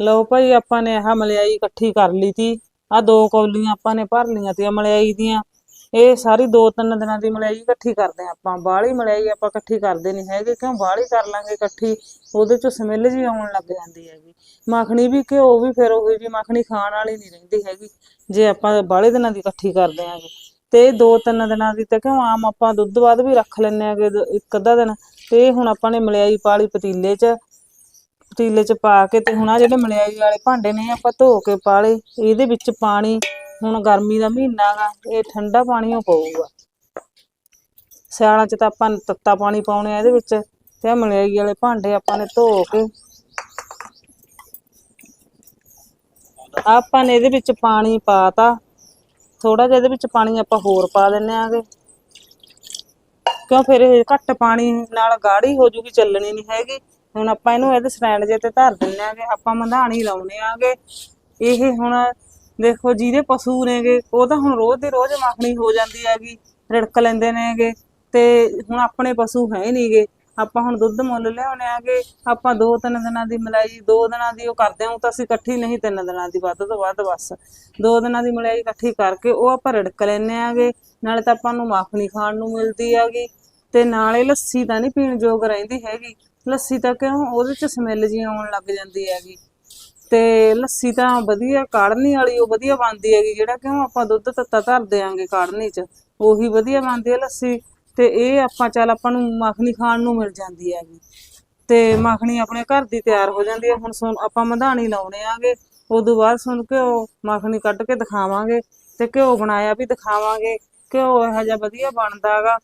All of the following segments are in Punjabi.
ਲਓ ਭਾਈ ਆਪਾਂ ਨੇ ਆਹ ਮਲਾਈ ਇਕੱਠੀ ਕਰ ਲਈ ਤੀ। ਆ ਦੋ ਕੌਲੀਆਂ ਆਪਾਂ ਨੇ ਭਰ ਲਈਆਂ ਤੀ ਮਲਾਈ ਦੀਆਂ। ਇਹ ਸਾਰੀ ਦੋ ਤਿੰਨ ਦਿਨਾਂ ਦੀ ਮਲਾਈ ਇਕੱਠੀ ਕਰਦੇ ਆਂ ਆਪਾਂ। ਬਾਹਲੀ ਮਲਾਈ ਆਪਾਂ ਇਕੱਠੀ ਕਰਦੇ ਨਹੀਂ ਹੈਗੇ, ਕਿਉਂ ਬਾਹਲੀ ਕਰ ਲਾਂਗੇ ਇਕੱਠੀ? ਉਹਦੇ ਚੋਂ ਸਮੈਲ ਜੀ ਆਉਣ ਲੱਗ ਜਾਂਦੀ ਹੈਗੀ। ਮੱਖਣੀ ਵੀ ਘਿਓ ਵੀ ਫਿਰ ਉਹੀ ਜੀ ਮੱਖਣੀ ਖਾਣ ਵਾਲੀ ਨਹੀਂ ਰਹਿੰਦੀ ਹੈਗੀ, ਜੇ ਆਪਾਂ ਬਾਹਲੇ ਦਿਨਾਂ ਦੀ ਇਕੱਠੀ ਕਰਦੇ ਆਂਗੇ ਤੇ ਦੋ ਤਿੰਨ ਦਿਨਾਂ ਦੀ ਤਾਂ ਕਿਉਂ ਆਮ ਆਪਾਂ ਦੁੱਧ ਬਾਅਦ ਵੀ ਰੱਖ ਲੈਂਦੇ ਆਂਗੇ ਦ- ਇੱਕ ਅੱਧਾ ਦਿਨ। ਤੇ ਇਹ ਹੁਣ ਆਪਾਂ ਨੇ ਮਲਾਈ ਪਾਲੀ ਪਤੀਲੇ 'ਚ ਪਤੀਲੇ 'ਚ ਪਾ ਕੇ ਤੇ ਹੁਣ ਆ ਜਿਹੜੇ ਮਲਾਈ ਵਾਲੇ ਭਾਂਡੇ ਨੇ ਆਪਾਂ ਧੋ ਕੇ ਪਾ ਲਏ ਇਹਦੇ ਵਿੱਚ ਪਾਣੀ ਹੁਣ ਗਰਮੀ ਦਾ ਮਹੀਨਾ ਗਾ, ਇਹ ਠੰਡਾ ਪਾਣੀ ਉਹ ਪਊਗਾ। ਸਿਆਲਾਂ 'ਚ ਤਾਂ ਆਪਾਂ ਤੱਤਾ ਪਾਣੀ ਪਾਉਣੇ ਆ ਇਹਦੇ ਵਿੱਚ ਤੇ ਆਹ ਮਲਾਈ ਵਾਲੇ ਭਾਂਡੇ ਆਪਾਂ ਨੇ ਧੋ ਕੇ ਆਪਾਂ ਨੇ ਇਹਦੇ ਵਿੱਚ ਪਾਣੀ ਪਾਤਾ। ਥੋੜਾ ਜਿਹਾ ਇਹਦੇ ਵਿੱਚ ਪਾਣੀ ਆਪਾਂ ਹੋਰ ਪਾ ਦਿੰਨੇ ਆਂਗੇ। ਕਿਉਂ ਫਿਰ ਇਹ ਘੱਟ ਪਾਣੀ ਨਾਲ ਗਾੜੀ ਹੋ ਜੂਗੀ, ਚੱਲਣੀ ਨਹੀਂ ਹੈਗੀ। ਹੁਣ ਆਪਾਂ ਇਹਨੂੰ ਇਹਦੇ ਸਟੈਂਡ ਜੇ ਤੇ ਧਰ ਦਿੰਨੇ ਆਂਗੇ, ਆਪਾਂ ਮਧਾਣੀ ਲਾਉਣੇ ਆਂਗੇ। ਇਹ ਹੁਣ ਦੇਖੋ ਜਿਹਦੇ ਪਸ਼ੂ ਨੇਗੇ, ਉਹ ਤਾਂ ਹੁਣ ਰੋਜ਼ ਦੀ ਰੋਜ਼ ਮੱਖਣੀ ਹੋ ਜਾਂਦੀ ਹੈਗੀ, ਰਿੜਕ ਲੈਂਦੇ ਨੇਗੇ। ਤੇ ਹੁਣ ਆਪਣੇ ਪਸ਼ੂ ਹੈ ਨਹੀਂਗੇ। ਆਪਾਂ ਹੁਣ ਦੁੱਧ ਮੁੱਲ ਲਿਆਉਣੇ ਆਂਗੇ, ਆਪਾਂ ਦੋ ਤਿੰਨ ਦਿਨਾਂ ਦੀ ਮਲਾਈ, ਦੋ ਦਿਨਾਂ ਦੀ ਉਹ ਕਰਦੇ ਹਾਂ ਤਾਂ ਅਸੀਂ ਇਕੱਠੀ ਨਹੀਂ ਤਿੰਨ ਦਿਨਾਂ ਦੀ, ਵੱਧ ਤੋਂ ਵੱਧ ਬਸ। ਦੋ ਦਿਨਾਂ ਦੀ ਮਲਾਈ ਇਕੱਠੀ ਕਰਕੇ ਉਹ ਆਪਾਂ ਰਿੜਕ ਲੈਨੇ ਆਂਗੇ, ਨਾਲੇ ਤਾਂ ਆਪਾਂ ਨੂੰ ਮੱਖਣੀ ਖਾਣ ਨੂੰ ਮਿਲਦੀ ਹੈਗੀ। ਤੇ ਨਾਲੇ ਲੱਸੀ ਤਾਂ ਨਹੀਂ ਪੀਣ ਯੋਗ ਰਹਿੰਦੀ ਹੈਗੀ। ਲੱਸੀ ਤਾਂ ਕਿਉਂ? ਉਹਦੇ ਚ ਸਮੈਲ ਜੀ ਆਉਣ ਲੱਗ ਜਾਂਦੀ ਹੈਗੀ। ਤੇ ਲੱਸੀ ਤਾਂ ਵਧੀਆ ਕਾੜਨੀ ਵਾਲੀ ਉਹ ਵਧੀਆ ਬਣਦੀ ਹੈਗੀ, ਜਿਹੜਾ ਕਿਉਂ ਆਪਾਂ ਦੁੱਧ ਤੱਤਾ ਧਰ ਦਿਆਂਗੇ ਕਾੜਨੀ ਚ, ਉਹੀ ਵਧੀਆ ਬਣਦੀ ਹੈ ਲੱਸੀ। ਤੇ ਇਹ ਆਪਾਂ ਚੱਲ ਆਪਾਂ ਨੂੰ ਮੱਖਣੀ ਖਾਣ ਨੂੰ ਮਿਲ ਜਾਂਦੀ ਹੈਗੀ। ਤੇ ਮੱਖਣੀ ਆਪਣੇ ਘਰ ਦੀ ਤਿਆਰ ਹੋ ਜਾਂਦੀ ਹੈ। ਹੁਣ ਸੁਣ, ਆਪਾਂ ਮਧਾਣੀ ਲਾਉਣੇ ਆਂਗੇ, ਉਦੋਂ ਬਾਅਦ ਸੁਣ ਘਿਓ ਮੱਖਣੀ ਕੱਢ ਕੇ ਦਿਖਾਵਾਂਗੇ ਤੇ ਘਿਓ ਬਣਾਇਆ ਵੀ ਦਿਖਾਵਾਂਗੇ। ਘਿਓ ਇਹੋ ਜਿਹਾ ਵਧੀਆ ਬਣਦਾ ਹੈਗਾ।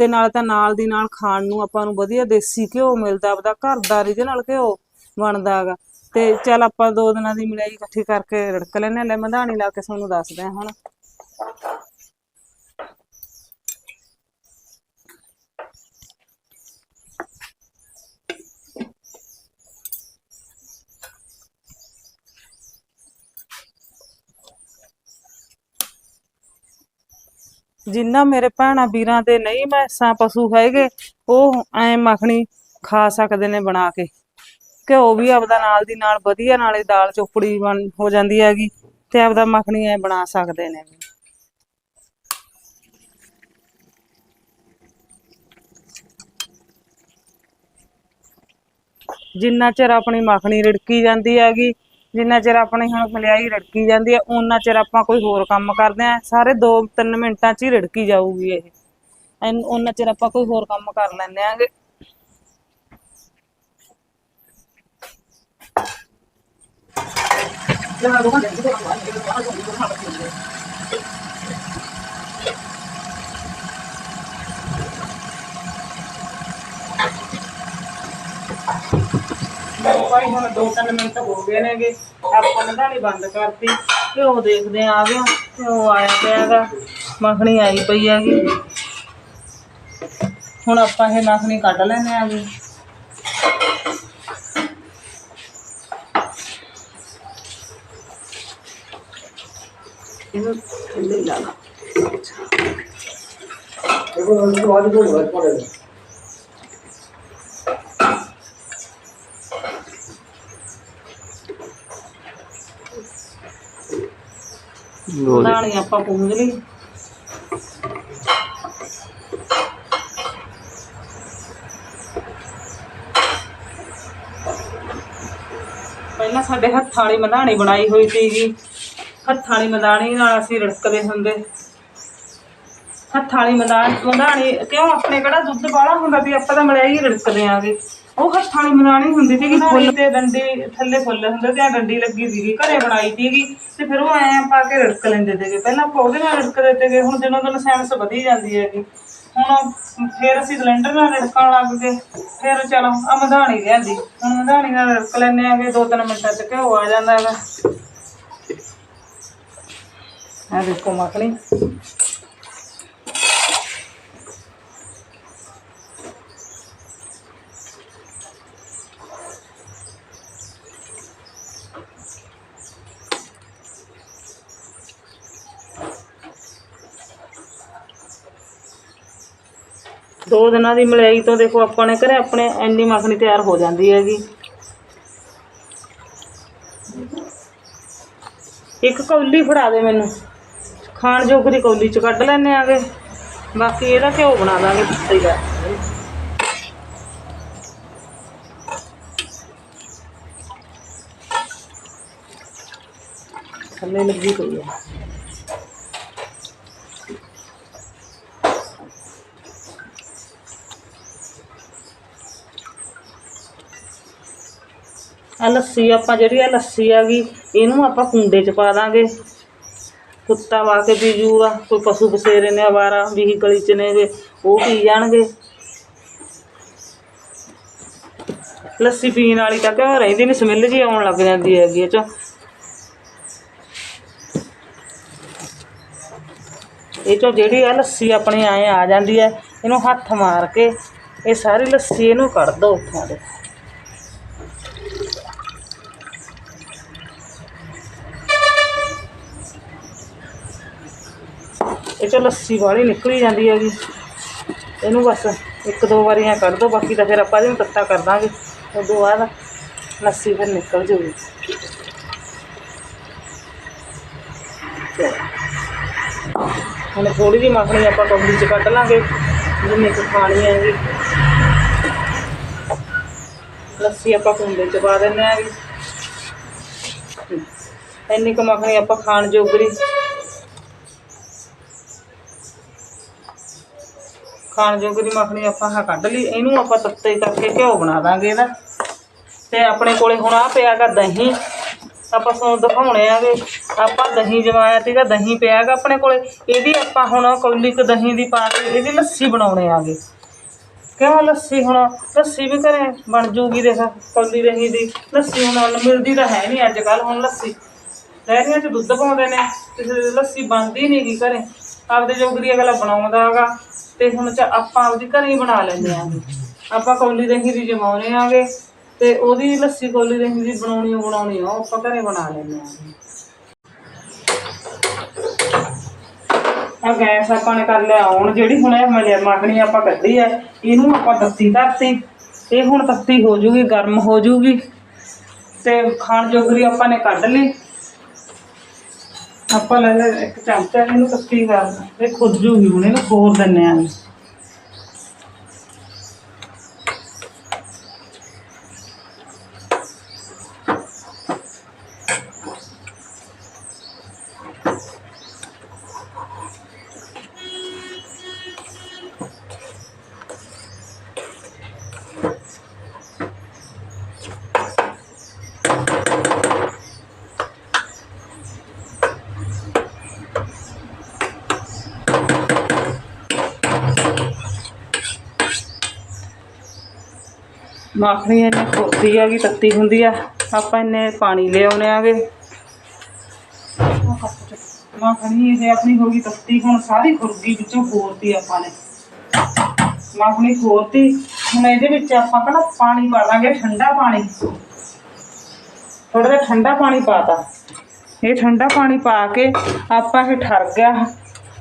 ਤੇ ਨਾਲ ਤਾਂ ਨਾਲ ਦੀ ਨਾਲ ਖਾਣ ਨੂੰ ਆਪਾਂ ਨੂੰ ਵਧੀਆ ਦੇਸੀ ਘਿਓ ਮਿਲਦਾ, ਆਪਦਾ ਘਰ ਦਾ original ਘਿਓ ਬਣਦਾ ਹੈਗਾ। ਤੇ ਚੱਲ ਆਪਾਂ ਦੋ ਦਿਨਾਂ ਦੀ ਮਲਾਈ ਇਕੱਠੀ ਕਰਕੇ ਰੜਕ ਲੈਨੇ ਲੈ ਮਧਾਣੀ ਲਾ ਕੇ ਤੁਹਾਨੂੰ ਦੱਸਦੇ ਹਾਂ ਹੁਣ। ਜਿੰਨਾ ਮੇਰੇ ਭੈਣਾਂ ਵੀਰਾਂ ਦੇ ਨਹੀਂ ਮੈਸਾਂ ਪਸ਼ੂ ਹੈਗੇ, ਉਹ ਐ ਮੱਖਣੀ ਖਾ ਸਕਦੇ ਨੇ ਬਣਾ ਕੇ। ਘਿਓ ਵੀ ਆਪਦਾ ਨਾਲ ਦੀ ਨਾਲ ਵਧੀਆ, ਨਾਲੇ ਦਾਲ ਚੋਪੜੀ ਬਣ, ਹੋ ਜਾਂਦੀ ਹੈਗੀ, ਤੇ ਆਪਦਾ ਮੱਖਣੀ ਐ ਬਣਾ ਸਕਦੇ ਨੇ। ਜਿੰਨਾ ਚਿਰ ਆਪਣੀ ਮੱਖਣੀ ਰਿੜਕੀ ਜਾਂਦੀ ਹੈਗੀ ਜਿੰਨਾ ਚਿਰ ਆਪਣੀ ਹੁਣ ਮਲਾਈ ਰਿੜਕੀ ਜਾਂਦੀ ਹੈ ਉਹਨਾਂ ਚਿਰ ਆਪਾਂ ਕੋਈ ਹੋਰ ਕੰਮ ਕਰਦੇ ਆ। ਸਾਰੇ 2-3 ਮਿੰਟਾਂ 'ਚ ਹੀ ਰੜਕੀ ਜਾਊਗੀ ਇਹ। ਐਨ- ਉਹਨਾਂ ਚਿਰ ਆਪਾਂ ਕੋਈ ਹੋਰ ਕੰਮ ਕਰ ਲੈਂਦੇ ਆਂਗੇ। ਭਾਈ ਹੁਣ 2-3 ਮਿੰਟ ਹੋ ਗਏ ਨੇਗੇ। ਆਪਾਂ ਨੇ ਢਾਣੀ ਬੰਦ ਕਰਤੀ। ਘਿਓ ਦੇਖਦੇ ਆ ਗਿਆ ਘਿਓ ਆਇਆ ਪਿਆ ਮੱਖਣੀ ਆਈ ਪਈ ਹੈਗੀ। ਹੁਣ ਆਪਾਂ ਇਹ ਮੱਖਣੀ ਕੱਢ ਲੈਨੇ ਆਗੇ ਇਹਨੂੰ ਥੱਲੇ ਲਾ ਲਾ। ਦਾਣੀ ਆਪਾਂ ਪੂੰਝ ਲਈ। ਪਹਿਲਾਂ ਸਾਡੇ ਹੱਥਾਂ ਵਾਲੀ ਮਧਾਣੀ ਬਣਾਈ ਹੋਈ ਸੀਗੀ। ਹੱਥਾਂ ਵਾਲੀ ਮਧਾਣੀ ਨਾਲ ਅਸੀਂ ਰੜਕਦੇ ਹੁੰਦੇ। ਹੱਥਾਂ ਵਾਲੀ ਮਧਾਣੀ ਮਧਾਣੀ ਕਿਉਂ ਆਪਣੇ ਕਿਹੜਾ ਦੁੱਧ ਵਾਲਾ ਹੁੰਦਾ ਸੀ ਆਪਾਂ ਤਾਂ ਮਲਾਈ ਰਿੜਕਦੇ ਆਂਗੇ। ਉਹ ਹੱਥਾਂ ਵਾਲੀ ਮਧਾਣੀ ਹੁੰਦੀ ਸੀਗੀ ਫੁੱਲ ਤੇ ਡੰਡੀ ਥੱਲੇ ਫੁੱਲ ਹੁੰਦੇ ਤੇ ਆ ਡੰਡੀ ਲੱਗੀ ਸੀਗੀ ਘਰੇ ਬਣਾਈ ਸੀਗੀ ਤੇ ਫਿਰ ਉਹ ਐਂ ਪਾ ਕੇ ਰਿੜਕ ਲੈਂਦੇ ਸੀਗੇ। ਪਹਿਲਾਂ ਆਪਾਂ ਉਹਦੇ ਨਾਲ ਰਿੜਕਦੇ ਸੀਗੇ ਹੁਣ ਦਿਨੋਂ ਦਿਨ ਸਾਇੰਸ ਵਧੀ ਜਾਂਦੀ ਹੈਗੀ ਹੁਣ ਫਿਰ ਅਸੀਂ ਸਿਲੰਡਰ ਨਾਲ ਰਿੜਕਣ ਲੱਗ ਗਏ। ਫਿਰ ਚਲੋ ਆ ਮਧਾਣੀ ਲਿਆਂਦੀ। ਹੁਣ ਮਧਾਣੀ ਨਾਲ ਰਿੜਕ ਲੈਂਦੇ ਆਂਗੇ ਦੋ ਤਿੰਨ ਮਿੰਟਾਂ ਚ ਘਿਓ ਆ ਜਾਂਦਾ ਹੈਗਾ। ਆ ਦੇਖੋ ਮੱਖਣੀ ਦੋ ਦਿਨਾਂ ਦੀ ਮਲਾਈ ਤੋਂ ਦੇਖੋ ਆਪਾਂ ਨੇ ਘਰੇ ਆਪਣੇ ਇੰਨੀ ਮੱਖਣੀ ਤਿਆਰ ਹੋ ਜਾਂਦੀ ਹੈਗੀ। ਇੱਕ ਕੌਲੀ ਫੜਾ ਦੇ ਮੈਨੂੰ। ਖਾਣ ਜੋਗ ਦੀ ਕੌਲੀ ਚ ਕੱਢ ਲੈਣੇ ਆਗੇ। ਬਾਕੀ ਇਹਦਾ ਘਿਓ ਬਣਾ ਦਾਂਗੇ ਪਿੱਤੇ ਦਾ। ਥੱਲੇ ਲੱਗੀ ਪਈ ਆ। ਆ ਲੱਸੀ, ਆਪਾਂ ਜਿਹੜੀ ਆ ਲੱਸੀ ਆ ਗਈ ਇਹਨੂੰ ਆਪਾਂ ਕੁੰਡੇ 'ਚ ਪਾ ਦਾਂਗੇ। ਕੁੱਤਾ ਵਾ ਕੇ ਪੀ ਜੂਗਾ ਕੋਈ ਪਸ਼ੂ ਬਸੇਰੇ ਨੇ ਆਵਾਰਾ, ਵੀਹ ਗਲੀ 'ਚ ਨੇਗੇ ਉਹ ਪੀ ਜਾਣਗੇ। ਲੱਸੀ ਪੀਣ ਵਾਲੀ ਤਾਂ ਕਿਉਂ ਰਹਿੰਦੀ ਨਹੀਂ ਸਮੈਲ ਜੀ ਆਉਣ ਲੱਗ ਜਾਂਦੀ ਹੈਗੀ ਇਹ 'ਚ। ਇਹ 'ਚੋਂ ਜਿਹੜੀ ਆ ਲੱਸੀ ਆਪਣੇ ਆਏ ਆ ਜਾਂਦੀ ਹੈ, ਇਹਨੂੰ ਹੱਥ ਮਾਰ ਕੇ, ਇਹ ਸਾਰੀ ਲੱਸੀ ਇਹਨੂੰ ਕੱਢ ਦੋ ਉੱਥੋਂ। ਦੇ ਇਹ ਚੋਂ ਲੱਸੀ ਵਾਲੀ ਨਿਕਲੀ ਜਾਂਦੀ ਹੈਗੀ। ਇਹਨੂੰ ਬਸ ਇੱਕ ਦੋ ਵਾਰੀ ਵਾਰੀਆਂ ਕੱਢ ਦੋ, ਬਾਕੀ ਤਾਂ ਫਿਰ ਆਪਾਂ ਇਹਨੂੰ ਤੱਤਾ ਕਰ ਦਾਂਗੇ। ਉਦੋਂ ਬਾਅਦ ਲੱਸੀ ਫਿਰ ਨਿਕਲ ਜੂਗੀ। ਹੁਣ ਥੋੜੀ ਜਿਹੀ ਮੱਖਣੀ ਆਪਾਂ ਕੌਲੀ 'ਚ ਕੱਢ ਲਾਂਗੇ, ਜਿੰਨੀ ਕੁ ਖਾਣੀ ਹੈ ਜੀ ਲੱਸੀ ਆਪਾਂ ਕੁੰਡੇ 'ਚ ਪਾ ਦਿੰਦੇ ਆਂਗੇ ਇੰਨੀ ਕੁ ਮੱਖਣੀ ਆਪਾਂ ਖਾਣ ਜੋਗਰੀ ਖਾਣ ਜੋਗਰੀ ਮੱਖਣੀ ਆਪਾਂ ਹਾਂ ਕੱਢ ਲਈ, ਇਹਨੂੰ ਆਪਾਂ ਤੱਤੇ ਕਰਕੇ ਘਿਓ ਬਣਾ ਦਾਂਗੇ ਇਹਦਾ। ਤੇ ਆਪਣੇ ਕੋਲੇ ਹੁਣ ਆ ਪਿਆਗਾ ਦਹੀਂ, ਆਪਾਂ ਤੁਹਾਨੂੰ ਦਿਖਾਉਣੇ ਆਗੇ। ਆਪਾਂ ਦਹੀਂ ਜਮਾਇਆ ਸੀਗਾ, ਦਹੀਂ ਪਿਆਗਾ ਆਪਣੇ ਕੋਲੇ। ਇਹਦੀ ਆਪਾਂ ਹੁਣ ਕੌਲੀ ਕੁ ਦਹੀਂ ਦੀ ਪਾ ਕੇ ਇਹਦੀ ਲੱਸੀ ਬਣਾਉਣੇ ਆਗੇ। ਕਿਉਂ ਲੱਸੀ ਹੁਣ? ਲੱਸੀ ਵੀ ਘਰੇ ਬਣ ਜੂਗੀ ਦੇਖ, ਕੌਲੀ ਦਹੀਂ ਦੀ। ਲੱਸੀ ਹੁਣ ਮਿਲਦੀ ਤਾਂ ਹੈ ਨਹੀਂ ਅੱਜ ਕੱਲ ਹੁਣ ਲੱਸੀ। ਲਹਿਰੀਆਂ 'ਚ ਦੁੱਧ ਪਾਉਂਦੇ ਨੇ, ਕਿਸੇ ਲੱਸੀ ਬਣਦੀ ਨਹੀਂ ਗੀ ਘਰੇ। ਆਪਦੇ ਜੋਗਰੀ ਅਗਲਾ ਬਣਾਉਂਦਾ ਹੈਗਾ ਤੇ ਹੁਣ ਚ ਆਪਾਂ ਆਪਦੀ ਘਰੇ ਹੀ ਬਣਾ ਲੈਂਦੇ ਆਂਗੇ ਆਪਾਂ ਕੌਲੀ ਦੇ ਦੀ ਜਮਾਉਣੇ ਆਂਗੇ ਤੇ ਉਹਦੀ ਲੱਸੀ ਕੌਲੀ ਦੇ ਦੀ ਬਣਾਉਣੀ ਓ ਬਣਾਉਣੀ ਆ, ਉਹ ਆਪਾਂ ਘਰੇ ਬਣਾ ਲੈਂਦੇ ਆਂਗੇ ਆ ਗੈਸ ਆਪਾਂ ਨੇ ਕਰ ਲਿਆ, ਹੁਣ ਜਿਹੜੀ ਹੁਣ ਇਹ ਮਲੇ ਮੱਖਣੀ ਆਪਾਂ ਕੱਢੀ ਐ ਇਹਨੂੰ ਆਪਾਂ ਤੱਤੀ ਧਰਤੀ। ਇਹ ਹੁਣ ਤੱਤੀ ਹੋ ਜੂਗੀ, ਗਰਮ ਹੋ ਜੂਗੀ। ਤੇ ਖਾਣ ਜੋਗਰੀ ਆਪਾਂ ਨੇ ਕੱਢ ਲਈ। ਆਪਾਂ ਲੈ ਲੈ ਇੱਕ ਚਮਚਾ ਇਹਨੂੰ ਤੱਤੀ ਕਰ ਇਹ ਖੁੱਦ ਜੂਗੀ ਹੁਣ ਇਹਨੂੰ ਖੋਰ ਦਿੰਨੇ ਆਂ ਮੱਖਣੀ ਇਹਨੇ ਖੁਰਦੀ ਹੈਗੀ, ਤੱਤੀ ਹੁੰਦੀ ਆ। ਆਪਾਂ ਇਹਨੇ ਪਾਣੀ ਲਿਆਉਣੇ ਆਗੇ। ਮੱਖਣੀ ਇਹ ਆਪਣੀ ਹੋ ਗਈ ਤੱਤੀ, ਹੁਣ ਸਾਰੀ ਖੁਰਗੀ ਵਿੱਚੋਂ ਖੋਰਤੀ ਆਪਾਂ ਨੇ। ਮੱਖਣੀ ਖੋਰਤੀ ਹੁਣ ਇਹਦੇ ਵਿੱਚ ਆਪਾਂ ਕਹਿੰਦਾ ਪਾਣੀ ਪਾ ਦਾਂਗੇ, ਠੰਡਾ ਪਾਣੀ। ਥੋੜਾ ਜਿਹਾ ਠੰਡਾ ਪਾਣੀ ਪਾਤਾ ਇਹ ਠੰਡਾ ਪਾਣੀ ਪਾ ਕੇ ਆਪਾਂ ਇਹ ਠਰ ਗਿਆ।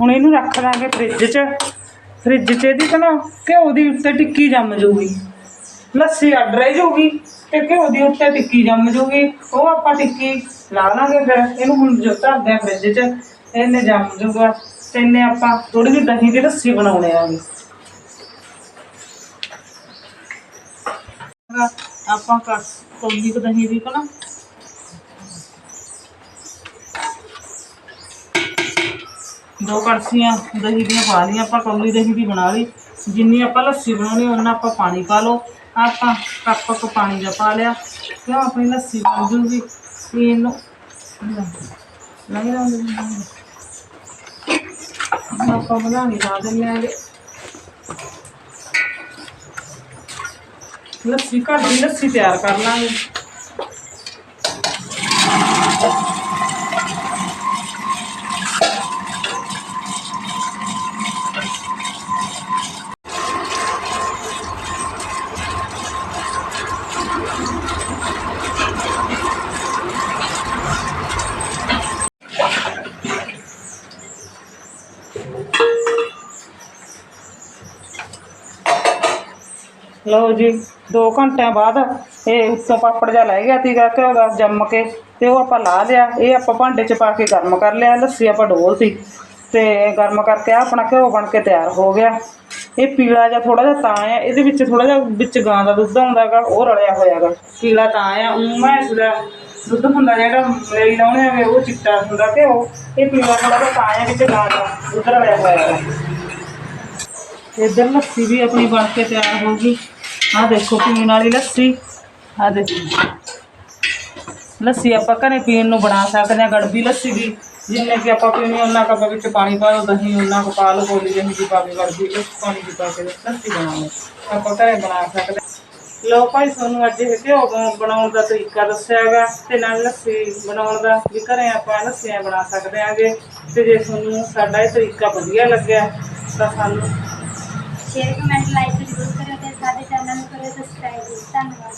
ਹੁਣ ਇਹਨੂੰ ਰੱਖ ਦਾਂਗੇ ਫ੍ਰਿਜ 'ਚ। ਫ੍ਰਿਜ 'ਚ ਇਹਦੀ ਕਹਿੰਦਾ ਘਿਓ ਦੀ ਉੱਤੇ ਟਿੱਕੀ ਜੰਮ ਜੂਗੀ। ਲੱਸੀ ਅੱਡ ਰਹਿ ਜੂਗੀ ਤੇ ਘਿਓ ਦੀ ਉੱਤੇ ਟਿੱਕੀ ਜੰਮ ਜੂਗੀ ਉਹ ਆਪਾਂ ਟਿੱਕੀ ਲਾ ਲਾਂਗੇ ਫਿਰ। ਇਹਨੂੰ ਹੁਣ ਜੋ ਧਰਦੇ ਆ ਫ੍ਰਿਜ 'ਚ, ਇਹਨੇ ਜੰਮ ਜੂਗਾ ਤੇ ਇਹਨੇ ਆਪਾਂ ਥੋੜੀ ਜਿਹੀ ਦਹੀਂ ਦੀ ਲੱਸੀ ਬਣਾਉਣੇ ਆਂਗੇ ਆਪਾਂ ਕਸ ਕੌਲੀ ਕੁ ਦਹੀਂ ਦੀ ਕਨਾ ਦੋ ਕੜਛੀਆਂ ਦਹੀਂ ਦੀਆਂ ਪਾ ਲਈਆਂ, ਆਪਾਂ ਕੌਲੀ ਦਹੀਂ ਦੀ ਬਣਾ ਲਈ। ਜਿੰਨੀ ਆਪਾਂ ਲੱਸੀ ਬਣਾਉਣੀ ਉਹਨਾਂ ਆਪਾਂ ਪਾਣੀ ਪਾ ਲਓ। ਆਪਾਂ ਕੱਪ ਕੁ ਪਾਣੀ ਦਾ ਪਾ ਲਿਆ ਕਿਉਂ ਆਪਣੀ ਲੱਸੀ ਬਣ ਜੂਗੀ। ਤੇ ਇਹਨੂੰ ਨਹੀਂ ਲਾਉਂਦੇ ਆਪਾਂ ਬਣਾਣੀ ਲਾ ਦਿੰਦੇ ਆਂਗੇ ਲੱਸੀ ਘੱਟ ਲੱਸੀ ਤਿਆਰ ਕਰ ਲਾਂਗੇ। ਲਓ ਜੀ 2 ਘੰਟਿਆਂ ਬਾਅਦ ਇਹ ਉੱਤੋਂ ਪਾਪੜ ਜਿਹਾ ਲੈ ਗਿਆ ਸੀਗਾ ਘਿਓ ਦਾ ਜੰਮ ਕੇ ਤੇ ਉਹ ਆਪਾਂ ਲਾ ਲਿਆ। ਇਹ ਆਪਾਂ ਭਾਂਡੇ 'ਚ ਪਾ ਕੇ ਗਰਮ ਕਰ ਲਿਆ, ਲੱਸੀ ਆਪਾਂ ਡੋਲਤੀ ਤੇ ਗਰਮ ਕਰਕੇ ਆਹ ਆਪਣਾ ਘਿਓ ਬਣ ਕੇ ਤਿਆਰ ਹੋ ਗਿਆ। ਇਹ ਪੀਲਾ ਜਿਹਾ ਥੋੜਾ ਜਿਹਾ ਤਾਂ ਆ ਇਹਦੇ ਵਿੱਚ ਥੋੜਾ ਜਿਹਾ ਵਿੱਚ ਗਾਂ ਦਾ ਦੁੱਧ ਆਉਂਦਾਗਾ ਉਹ ਰਲਿਆ ਹੋਇਆਗਾ ਪੀਲਾ ਤਾਂ ਆ ਊਂ ਮੈਂ ਦਾ ਦੁੱਧ ਹੁੰਦਾ ਜਿਹੜਾ ਮੇਰੀ ਲਾਉਣੇ ਆਵੇ ਉਹ ਚਿੱਟਾ ਹੁੰਦਾ ਘਿਓ, ਇਹ ਪੀਲਾ ਥੋੜਾ ਜਿਹਾ ਤਾਂ ਆ ਵਿੱਚ ਗਾਂ ਦਾ ਦੁੱਧ ਰਲਿਆ ਹੋਇਆਗਾ ਇੱਧਰ ਲੱਸੀ ਵੀ ਆਪਣੀ ਬਣ ਕੇ ਤਿਆਰ ਹੋ ਗਈ। ਆਹ ਦੇਖੋ ਪੀਣ ਵਾਲੀ ਲੱਸੀ। ਆਹ ਦੇਖੋ। ਲੱਸੀ ਆਪਾਂ ਘਰੇ ਪੀਣ ਨੂੰ ਬਣਾ ਸਕਦੇ ਹਾਂ, ਗੜਬੀ ਲੱਸੀ ਵੀ। ਜਿੰਨੇ ਕਿ ਆਪਾਂ ਪੀਣੀ ਉਹਨਾਂ ਕੱਪ ਵਿੱਚ ਪਾਣੀ ਪਾ ਲਓ ਦਹੀਂ ਉਹਨਾਂ ਕੁ ਪਾ ਲਓ, ਗੋਲੀ ਜਿਹੀ ਦੀ ਪਾ ਗੜਬੀ ਉਸ ਪਾਣੀ ਦੀ ਪਾ ਕੇ ਲੱਸੀ ਬਣਾਉਣੀ ਆਪਾਂ ਘਰੇ ਬਣਾ ਸਕਦੇ ਹਾਂ। ਲਓ ਭਾਈ, ਤੁਹਾਨੂੰ ਅੱਜ ਇਹ ਘਿਓ ਬਣਾਉਣ ਦਾ ਤਰੀਕਾ ਦੱਸਿਆਗਾ ਤੇ ਨਾਲ ਲੱਸੀ ਬਣਾਉਣ ਦਾ ਵੀ ਘਰੇ ਆਪਾਂ ਲੱਸੀਆਂ ਬਣਾ ਸਕਦੇ ਆਂਗੇ ਤੇ ਜੇ ਤੁਹਾਨੂੰ ਸਾਡਾ ਇਹ ਤਰੀਕਾ ਵਧੀਆ ਲੱਗਿਆ ਤਾਂ ਸਾਨੂੰ ਸ਼ੇਅਰ ਕਮੈਂਟ ਲਾਈਕ ਜ਼ਰੂਰ ਕਰਿਓ। ਸਾਡੇ ਚੈਨਲ ਨੂੰ ਕਰਿਓ ਸਬਸਕ੍ਰਾਈਬ ਧੰਨਵਾਦ